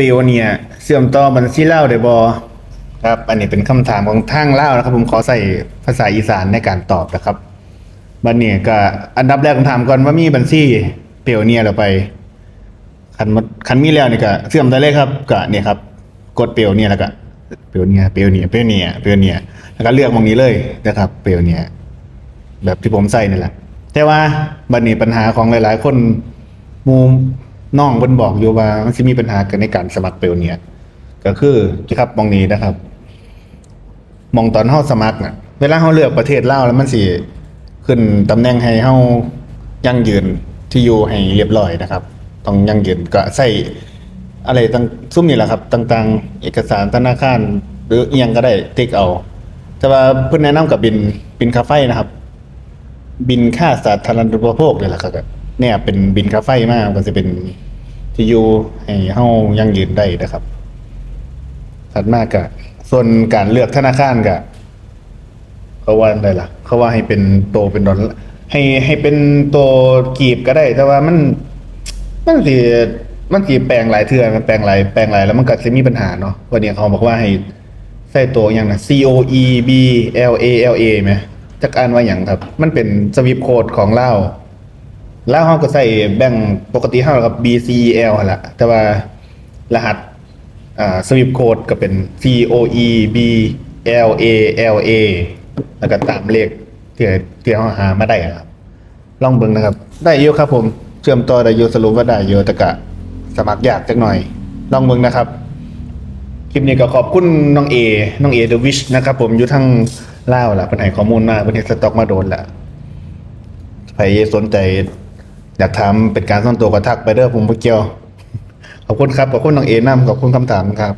เปียวเนี่ยเสื่อมต่อบัญชีเล่าวได้บ่ครับ อันนี้เป็นคำถามของทางเล่านะครับ ผมขอใส่ภาษาอีสานในการตอบนะครับบัดนี้ก็อันดับแรกผมถามก่อนว่ามีบัญชีเปียวเนี่ยหรือไปคันมดคันมีแล้วนี่ก็เสื่อมได้เลยครับก็เนี่ยครับ กดเปียวเนี่ยแล้วก็เปียวเนี่ยเปียวเนี่ยเปียวเนี่ยเปียวเนี่ยแล้วก็เลือกตรงนี้เลยนะครับเปียวเนี่ยแบบที่ผมใส่นี่แหละแต่ว่าบัดนี้ปัญหาของหลาย ๆ คนมู น้องเพิ่นบอกอยู่ว่ามันสิมีปัญหากันในการสมัครเปียวเนี่ยก็คือครับมองนี้นะครับมองตอนเฮาสมัครน่ะ เวลาเฮาเลือกประเทศลาวแล้วมันสิขึ้นตำแหน่งให้เฮายั่งยืนที่อยู่ให้เรียบร้อยนะครับ ต้องยั่งยืนก็ใส่อะไรตั้งซุ่มนี่แหละครับ ต่างๆ เอกสารธนาคาร หรือเอียงก็ได้ติ๊กเอา แต่ว่าเพิ่นแนะนำกับบินบินค่าไฟนะครับ บินค่าสาธารณูปโภคนี่แหละครับเนี่ยเป็นบินค่าไฟมากก็จะเป็น ที่อยู่ให้เฮายั่งยืนได้นะครับ ถัดมากกะส่วนการเลือกธนาคารกะเขาว่าอะไรล่ะ เขาว่าให้เป็นโตเป็นดอลให้ให้เป็นโตกีบก็ได้ แต่ว่ามันมันสิมันสิแปลงหลายเทื่อมันแปลงหลายแปลงหลายแล้วมันก็จะมีปัญหาเนาะวันนี้เขาบอกว่าให้ใส่ตัวอย่างนะ C O E B L A L A ไหมจักอ่านว่าอย่างครับ มันเป็นสวิปโคดของเล่า เล่าเขาก็ใส่แบ่งปกติเท่ากับ B C E L หั่นละแต่ว่ารหัสอ่าสวิปโคดก็เป็น C O E B L A L A แล้วก็ตามเลขที่ที่เขาหามาได้ครับ ลองเบิ่งนะครับ ได้เยอะครับผมเชื่อมต่อได้เยอะสรุปว่าได้เยอะแต่กะสมัครยากจักหน่อย ลองเบิ่งนะครับ คลิปนี้ก็ขอบคุณน้องเอน้องเอเดวิชนะครับผมอยู่ทั้งล่าวล่ะเป็นให้ข้อมูลมาเป็นเฮ็ดสต็อกมาโดนละใครสนใจ อยากถามเป็นการส่อนตัวกระทักไปเด้อผมบ่เกียว ขอบคุณครับ ขอบคุณน้องเอน้ำขอบคุณคำถามครับ